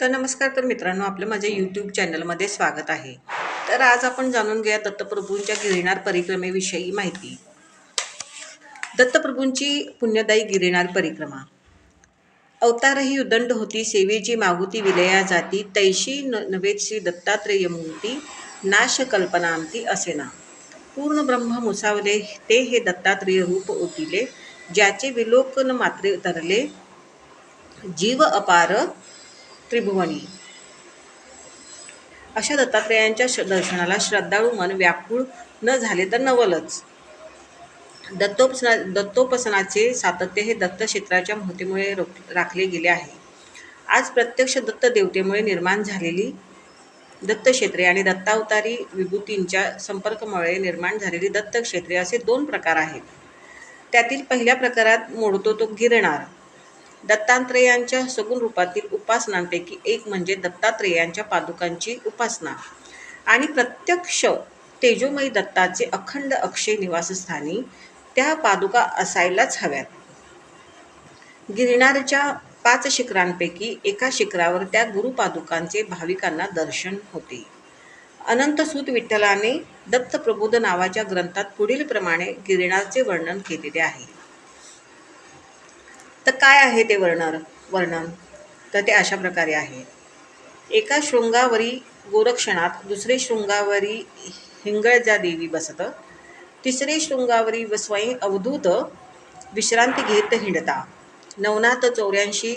तर नमस्कार तर मित्रांनो आपलं माझ्या यूट्यूब चॅनलमध्ये स्वागत आहे. तर आज आपण जाणून घेऊया दत्तप्रभूंच्या गिरिनार परिक्रमेविषयी माहिती. दत्तप्रभूंची पुण्यदायी गिरिनार परिक्रमा. अवतारही उदंड होती सेवेची मागुती विलया जाती तैशी न नवेद श्री दत्तात्रेय मूर्ती नाश कल्पनांती असेना. पूर्ण ब्रह्म मुसावले ते हे दत्तात्रेय रूप ओतिले ज्याचे विलोकन मात्रे तरले जीव अपार त्रिभुवनी. अशा दत्तात्रेयांच्या श- दर्शनाला श्रद्धाळू मन व्याकुळ न झाले तर नवलच. दत्तोपसना दत्तोपसनाचे सातत्य हे दत्त क्षेत्राच्या महत्तेमुळे रोख- राखले गेले आहे. आज प्रत्यक्ष दत्त देवतेमुळे निर्माण झालेली दत्तक्षेत्रे आणि दत्तावतारी विभूतींच्या संपर्कामुळे निर्माण झालेली दत्तक्षेत्रे असे दोन प्रकार आहेत. त्यातील पहिल्या प्रकारात मोडतो तो गिरणार दत्तात्रेयांच्या सगुण रूपातील उपासनांपैकी एक म्हणजे दत्तात्रेयांच्या पादुकांची उपासना. आणि प्रत्यक्ष तेजोमयी दत्ताचे अखंड अक्षय निवासस्थानी त्या पादुका असायलाच हव्यात. गिरणारच्या पाच शिखरांपैकी एका शिखरावर त्या गुरुपादुकांचे भाविकांना दर्शन होते. अनंतसूत विठ्ठलाने दत्तप्रबोध नावाच्या ग्रंथात पुढील प्रमाणे गिरणारचे वर्णन केलेले आहे. तर काय आहे ते वर्णन? वर्णन. तर ते अशा प्रकारे आहे. एका शृंगावरी गोरक्षणात दुसरे शृंगावरी हिंगळजा देवी बसत तिसरे शृंगावरी व स्वयं अवधूत विश्रांती घेत हिंडता. नवनाथ चौऱ्याऐंशी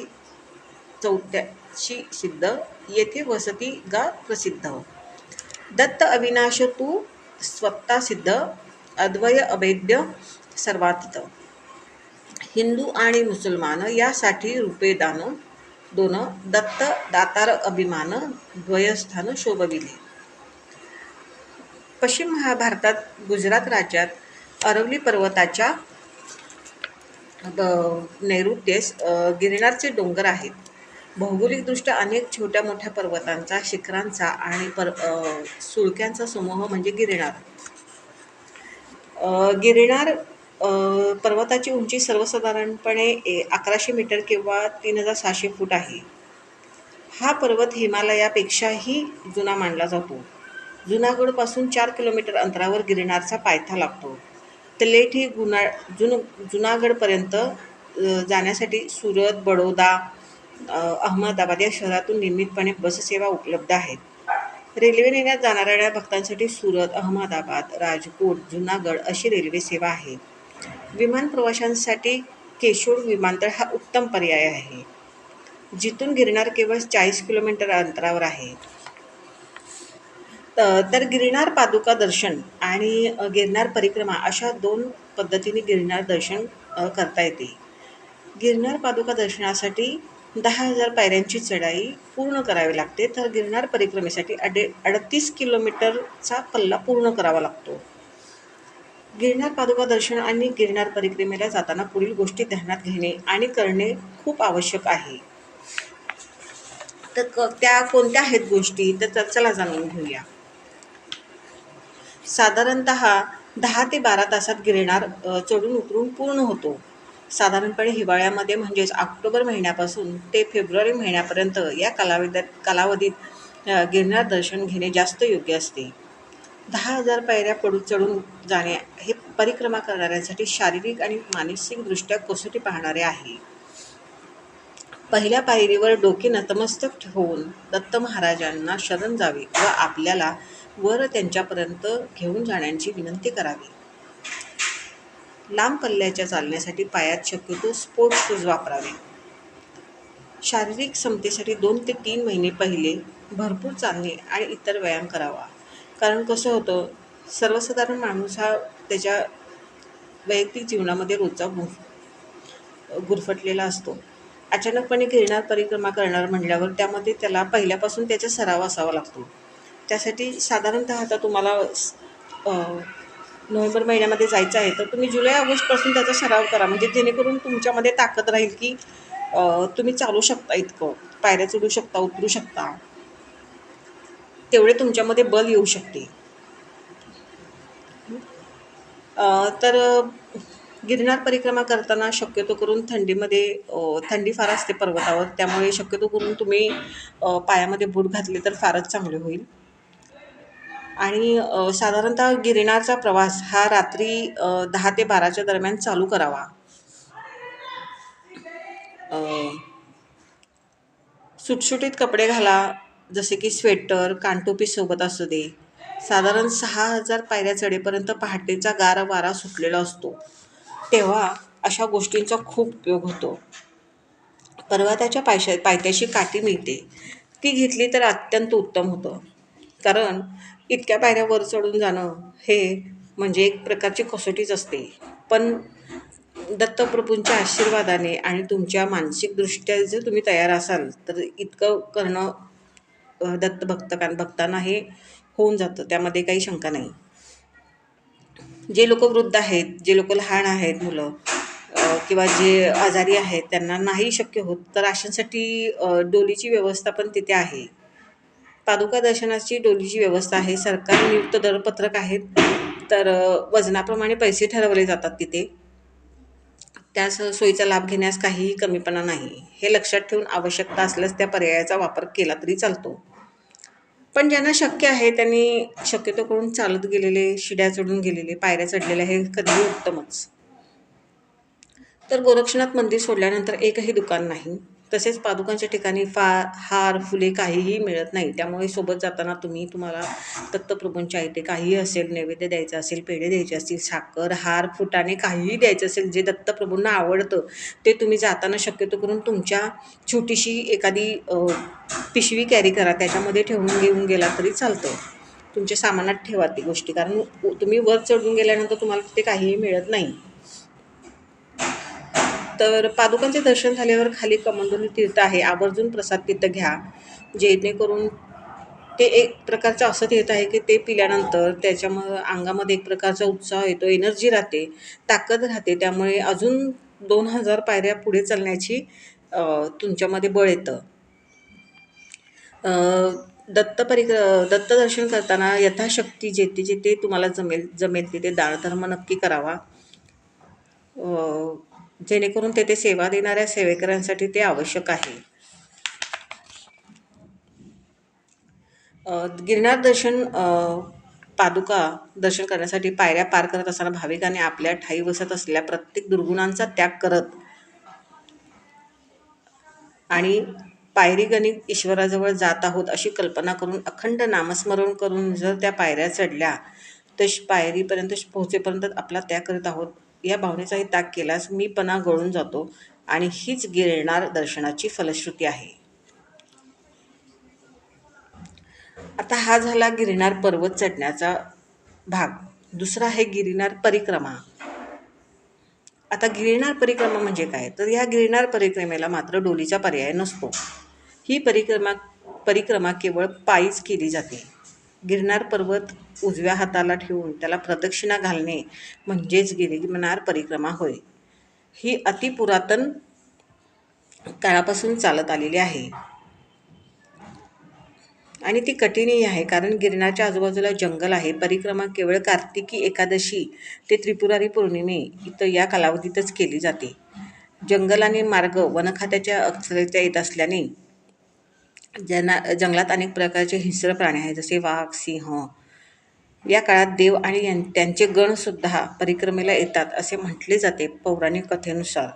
चौथ्याशी सिद्ध येथे वसती गा प्रसिद्ध. दत्त अविनाश तू स्वत्ता सिद्ध अद्वय अभेद्य सर्वातीत. हिंदू आणि मुसलमान यासाठी रुपे दान दोन दत्त दातार अभिमान द्वयस्थान शोभविले. पश्चिम महाभारतात गुजरात राज्यात अरवली पर्वताच्या ब- नैऋत्येस गिरणारचे डोंगर आहेत. भौगोलिकदृष्ट्या अनेक छोट्या मोठ्या पर्वतांचा शिखरांचा आणि पर सुळक्यांचा समूह म्हणजे गिरणार गिरणार पर्वताची उंची सर्वसाधारणपणे ए- अकराशे मीटर किंवा तीन हजार सहाशे फूट आहे. हा पर्वत हिमालयापेक्षाही जुना मानला जातो. जुनागडपासून चार किलोमीटर अंतरावर गिरणारचा पायथा लागतो. तलेट ही गुना जुन जुनागडपर्यंत जाण्यासाठी सुरत बडोदा अहमदाबाद या शहरातून नियमितपणे बससेवा उपलब्ध आहेत. रेल्वे नेण्यात जाणाऱ्या भक्तांसाठी सुरत अहमदाबाद राजकोट जुनागड अशी रेल्वे सेवा आहे विमान प्रवाशांसाठी केशोड विमानतळ हा उत्तम पर्याय आहे. जिथून गिरणार केवळ चाळीस किलोमीटर अंतरावर आहे. तर गिरणार पादुका दर्शन आणि गिरनार परिक्रमा अशा दोन पद्धतीने गिरनार दर्शन करता येते. गिरनार पादुका दर्शनासाठी दहा हजार पायऱ्यांची चढाई पूर्ण करावी लागते. तर गिरनार परिक्रमेसाठी अडे अडतीस किलोमीटरचा पल्ला पूर्ण करावा लागतो. गिरनार पादुका दर्शन आणि गिरनार परिक्रमेला जाताना पुढील गोष्टी ध्यानात घेणे आणि करणे खूप आवश्यक आहे. तर क त्या कोणत्या आहेत गोष्टी? तर चला जाणून घेऊया. साधारणत दहा ते बारा तासात गिरणार चढून उतरून पूर्ण होतो. साधारणपणे हिवाळ्यामध्ये म्हणजेच ऑक्टोबर महिन्यापासून ते फेब्रुवारी महिन्यापर्यंत या कालावधीत कालावधीत गिरणार गिरनार दर्शन घेणे जास्त योग्य असते. दहा हजार पायऱ्या पडू चढून जाणे हे परिक्रमा करणाऱ्यांसाठी शारीरिक आणि मानसिकदृष्ट्या कसोटी पाहणारे आहे. पहिल्या पायरीवर डोके नतमस्तक ठेवून दत्त महाराजांना शरण जावे व आपल्याला वर त्यांच्यापर्यंत घेऊन जाण्याची विनंती करावी. लांब पल्ल्याच्या चालण्यासाठी पायात शक्यतो स्पोर्ट्स शूज वापरावे. शारीरिक क्षमतेसाठी दोन ते तीन महिने पहिले भरपूर चालणे आणि इतर व्यायाम करावा. कारण कसं होतं सर्वसाधारण माणूस हा त्याच्या वैयक्तिक जीवनामध्ये रोजचा गुंफ गुरफटलेला असतो. अचानकपणे गिरणार परिक्रमा करणार म्हटल्यावर त्यामध्ये त्याला पहिल्यापासून त्याचा सराव असावा लागतो. त्यासाठी साधारणतः आता तुम्हाला नोव्हेंबर महिन्यामध्ये जायचं आहे तर तुम्ही जुलै ऑगस्टपासून त्याचा सराव करा. म्हणजे जेणेकरून तुमच्यामध्ये ताकद राहील की तुम्ही चालू शकता इतकं. पायऱ्या चढू शकता उतरू शकता. तेवढे तुमच्यामध्ये बल येऊ शकते. तर गिरनार परिक्रमा करताना शक्यतो करून थंडीमध्ये थंडी फार असते पर्वतावर त्यामुळे शक्यतो करून तुम्ही पायामध्ये बूट घातले तर फारच चांगले होईल. आणि साधारणतः गिरनारचा प्रवास हा रात्री दहा ते बाराच्या दरम्यान चालू करावा. सुटसुटीत कपडे घाला जसे की स्वेटर कानटोपी सोबत असू दे. साधारण सहा हजार पायऱ्या चढेपर्यंत पहाटेचा गार वारा सुटलेला असतो. तेव्हा अशा गोष्टींचा खूप उपयोग होतो. पर्वताच्या पायशा पायथ्याशी काठी मिळते. ती घेतली तर अत्यंत उत्तम होतं. कारण इतक्या पायऱ्या वर चढून जाणं हे म्हणजे एक प्रकारची कसोटीच असते. पण दत्तप्रभूंच्या आशीर्वादाने आणि तुमच्या मानसिकदृष्ट्या जर तुम्ही तयार असाल तर इतकं करणं अ, दत्त भक्तांना हे होऊन जातं त्यामध्ये काही शंका नाही. जे लोक वृद्ध आहेत जे लोक लहान आहेत मुलं किंवा जे आजारी आहेत त्यांना नाही शक्य होत तर अशांसाठी डोलीची व्यवस्था पण तिथे आहे. पादुका दर्शनाची डोलीची व्यवस्था आहे. सरकार नियुक्त दरपत्रक आहेत तर वजनाप्रमाणे पैसे ठरवले जातात तिथे. त्या स- सोयीचा लाभ घेण्यास काहीही कमीपणा नाही. हे लक्षात ठेवून आवश्यकता असल्यास त्या पर्यायाचा वापर केला तरी चालतो. पण ज्यांना शक्य आहे त्यांनी शक्यतो करून चालत गेलेले शिड्या चढून गेलेले पायऱ्या चढलेल्या हे कधीही उत्तमच. तर गोरक्षनाथ मंदिर सोडल्यानंतर एकही दुकान नाही. तसेच पादुकांच्या ठिकाणी फार हार फुले काहीही मिळत नाही. त्यामुळे सोबत जाताना तुम्ही तुम्हाला दत्तप्रभूंच्या इथे काहीही असेल नैवेद्य द्यायचं असेल पेढे द्यायचे असतील साखर हार फुटाणे काहीही द्यायचं असेल जे दत्तप्रभूंना आवडतं ते तुम्ही जाताना शक्यतो करून तुमच्या छोटीशी एखादी पिशवी कॅरी करा. त्याच्यामध्ये ठेवून घेऊन गेला तरी चालतं. तुमच्या सामानात ठेवा ती गोष्टी. कारण तुम्ही वर चढून गेल्यानंतर तुम्हाला तिथे काहीही मिळत नाही. तर पादुकांचे दर्शन झाल्यावर खाली कमंडोली तीर्थ आहे. आवर्जून प्रसाद तिथं घ्या. जेणेकरून ते एक प्रकारचं असं तीर्थ आहे की ते पिल्यानंतर त्याच्यामुळं अंगामध्ये एक प्रकारचा उत्साह येतो एनर्जी राहते ताकद राहते. त्यामुळे अजून दोन हजार पायऱ्या पुढे चालण्याची तुमच्यामध्ये बळ येतं. अ, दत्त दर्शन दत्तदर्शन करताना यथाशक्ती जेथे जेथे तुम्हाला जमेल जमेल तिथे दानधर्म नक्की करावा. जेणेकरून तेथे सेवा देणाऱ्या सेवेकऱ्यांसाठी ते आवश्यक आहे. गिरणार दर्शन पादुका दर्शन करण्यासाठी पायऱ्या पार करत असताना भाविकाने आपल्या ठाई बसत असलेल्या प्रत्येक दुर्गुणांचा त्याग करत आणि पायरी गणित ईश्वराजवळ जात आहोत अशी कल्पना करून अखंड नामस्मरण करून जर त्या पायऱ्या चढल्या तर श- पायरीपर्यंत पोहोचेपर्यंत आपला त्याग करत आहोत. या भावनेचाही त्याग केल्यास मीपणा गळून जातो आणि हीच गिरणार दर्शनाची फलश्रुती आहे. आता हा झाला गिरणार पर्वत चढण्याचा भाग. दुसरा आहे गिरणार परिक्रमा. आता गिरणार परिक्रमा म्हणजे काय? तर या गिरनार परिक्रमेला मात्र डोलीचा पर्याय नसतो. ही परिक्रमा परिक्रमा केवळ पायीच केली जाते. गिरनार पर्वत उजव्या हाताला ठेवून त्याला प्रदक्षिणा घालणे म्हणजेच गिरनार परिक्रमा होय. ही अतिपुरातन काळापासून चालत आलेली आहे. आणि ती कठीणही आहे कारण गिरणाच्या आजूबाजूला जंगल आहे. परिक्रमा केवळ कार्तिकी एकादशी ते त्रिपुरारी पौर्णिमे इथं या कालावधीतच केली जाते. जंगल आणि मार्ग वनखात्याच्या अक्षरेच्या येत असल्याने ज्यांना जंगलात अनेक प्रकारचे हिंस्र प्राणी आहेत जसे वाघ सिंह. या काळात देव आणि यां- त्यांचे गणसुद्धा परिक्रमेला येतात असे म्हटले जाते पौराणिक कथेनुसार.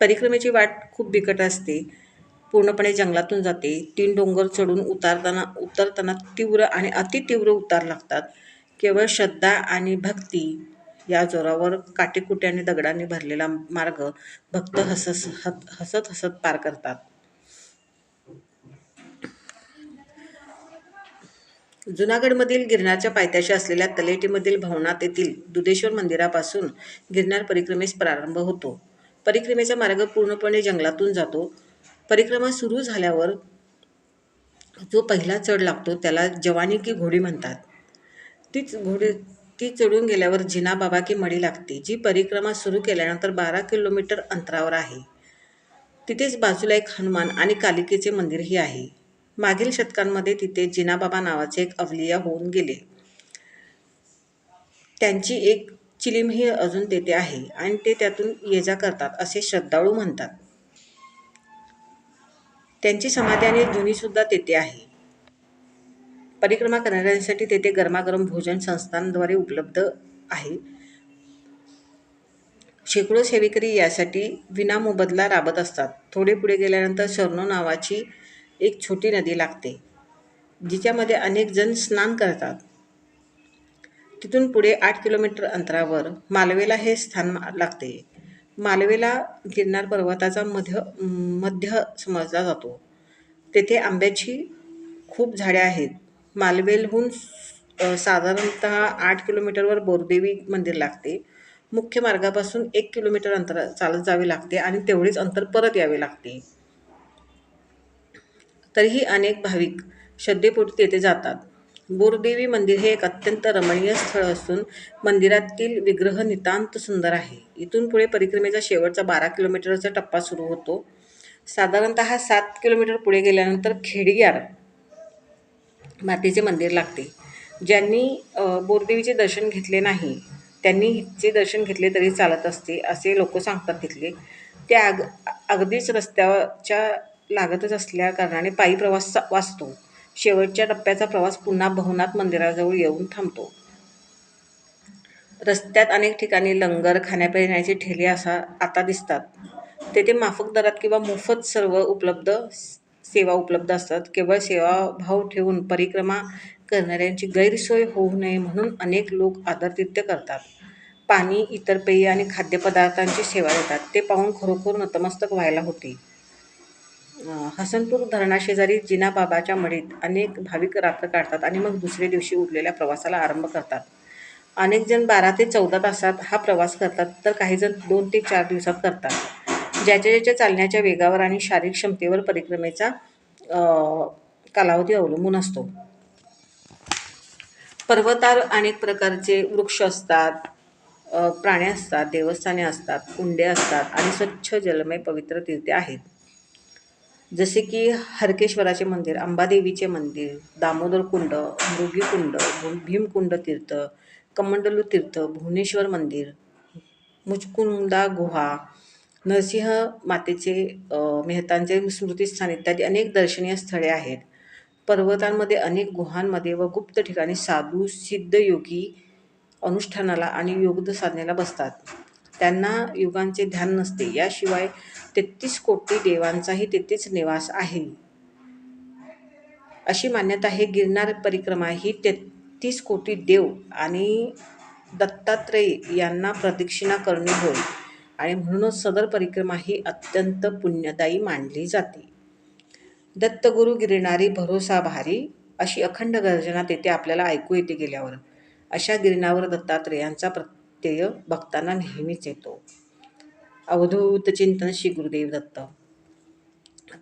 परिक्रमेची वाट खूप बिकट असते. पूर्णपणे जंगलातून जाते. तीन डोंगर चढून उतारताना उतरताना तीव्र आणि अतितीव्र उतार लागतात. केवळ श्रद्धा आणि भक्ती या जोरावर काटेकुट्याने दगडांनी भरलेला मार्ग भक्त हसस हत हसत हसत पार करतात. जुनागडमधील गिरनारच्या पायथ्याशी असलेल्या तलेटीमधील भवनात येथील दुधेश्वर मंदिरापासून गिरनार परिक्रमेस प्रारंभ होतो. परिक्रमेचा मार्ग पूर्णपणे जंगलातून जातो. परिक्रमा सुरू झाल्यावर जो पहिला चढ लागतो त्याला जवानी की घोडी म्हणतात. तीच घोडी ती चढून गेल्यावर जिनाबाबा की मडी लागते जी परिक्रमा सुरू केल्यानंतर बारा किलोमीटर अंतरावर आहे. तिथेच बाजूला एक हनुमान आणि कालिकेचे मंदिरही आहे. मागील शतकांमध्ये तिथे जिनाबाबा नावाचे एक अवलिया होऊन गेले. त्यांची एक चिलीमही अजून तेथे आहे आणि ते त्यातून ये जा करतात असे श्रद्धाळू म्हणतात. त्यांची समाधी आणि जुनीसुद्धा तेथे आहे. परिक्रमा करणाऱ्यांसाठी तेथे गरमागरम भोजन संस्थांद्वारे उपलब्ध आहे. शेकडो सेवेकरी यासाठी विनामोबदला राबत असतात. थोडे पुढे गेल्यानंतर शरणो नावाची एक छोटी नदी लागते जिच्यामध्ये अनेक जण स्नान करतात. तिथून पुढे आठ किलोमीटर अंतरावर मालवेला हे स्थान लागते. मालवेला गिरनार पर्वताचा मध्य मध्य समजला जातो. तेथे आंब्याची खूप झाडे आहेत. मालवेलहून साधारणतः आठ किलोमीटरवर बोरदेवी मंदिर लागते. मुख्य मार्गापासून एक किलोमीटर अंतर चालत जावे लागते आणि तेवढेच अंतर परत यावे लागते. तरीही अनेक भाविक श्रद्धेपोटी तेथे जातात. बोरदेवी मंदिर हे एक अत्यंत रमणीय स्थळ असून मंदिरातील विग्रह नितांत सुंदर आहे. इथून पुढे परिक्रमेचा शेवटचा बारा किलोमीटरचा टप्पा सुरू होतो. साधारणतः सात किलोमीटर पुढे गेल्यानंतर खेडग्यार मातेचे मंदिर लागते. ज्यांनी बोरदेवीचे दर्शन घेतले नाही त्यांनी हिचे दर्शन घेतले तरी चालत असते असे लोक सांगतात तिथले. ते अग अगदीच रस्त्याच्या लागतच असल्या कारणाने पायी प्रवास सा- वाचतो. शेवटच्या टप्प्याचा प्रवास पुन्हा भवनाथ मंदिराजवळ येऊन थांबतो. रस्त्यात अनेक ठिकाणी लंगर खाण्यापिण्याचे ठेले असा आता दिसतात. तेथे माफक दरात किंवा मोफत सर्व उपलब्ध सेवा उपलब्ध असतात. केवळ सेवाभाव ठेवून परिक्रमा करणाऱ्यांची गैरसोय होऊ नये म्हणून अनेक लोक आदरतिथ्य करतात. पाणी इतर पेय आणि खाद्यपदार्थांची सेवा देतात. ते पाहून खरोखर नतमस्तक व्हायला होते. हसनपूर धरणाशेजारी जिनाबाबाच्या मडीत अनेक भाविक रात्र काढतात आणि मग दुसऱ्या दिवशी उरलेल्या प्रवासाला आरंभ करतात. अनेक जण बारा ते चौदा तासात हा प्रवास करतात तर काही जण दोन ते चार दिवसात करतात. ज्याच्या ज्याच्या चालण्याच्या वेगावर आणि शारीरिक क्षमतेवर परिक्रमेचा कालावधी अवलंबून असतो. पर्वतावर अनेक प्रकारचे वृक्ष असतात प्राणी असतात देवस्थाने असतात कुंडे असतात आणि स्वच्छ जलमय पवित्र तीर्थे आहेत. जसे की हरकेश्वराचे मंदिर अंबादेवीचे मंदिर दामोदर कुंड मृगी कुंड भीमकुंड तीर्थ कमंडलू तीर्थ भुवनेश्वर मंदिर मुचकुंदा गुहा नरसिंह मातेचे मेहतांचे स्मृतीस्थान इत्यादी अनेक दर्शनीय स्थळे आहेत. पर्वतांमध्ये अनेक गुहांमध्ये व गुप्त ठिकाणी साधू सिद्धयोगी अनुष्ठानाला आणि योग साधनेला बसतात. त्यांना युगांचे ध्यान नसते. याशिवाय तेहतीस कोटी देवांचाही तेथेच निवास आहे. अशी मान्यता आहे गिरनार परिक्रमा ही तेहतीस कोटी देव आणि दत्तात्रेय यांना प्रदक्षिणा करणे होय. आणि म्हणूनच सदर परिक्रमा ही अत्यंत पुण्यदायी मानली जाते. दत्तगुरु गिरणारी भरोसा भारी अशी अखंड गर्जना तेथे आपल्याला ऐकू येते गेल्यावर. अशा गिरणावर दत्तात्रेयांचा प्रत्यय भक्तांना नेहमीच येतो. अवधूत चिंतन श्री गुरुदेव दत्त.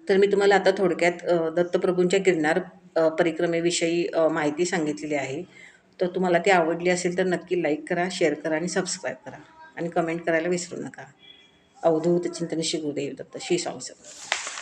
तर मी तुम्हाला आता थोडक्यात दत्तप्रभूंच्या गिरणार परिक्रमेविषयी माहिती सांगितलेली आहे. तर तुम्हाला ती आवडली असेल तर नक्की लाईक करा शेअर करा आणि सबस्क्राईब करा. आणि कमेंट करायला विसरू नका. अवधूत चिंतन शिकू गुरुदेव दत्त श्री स्वामी समर्थ.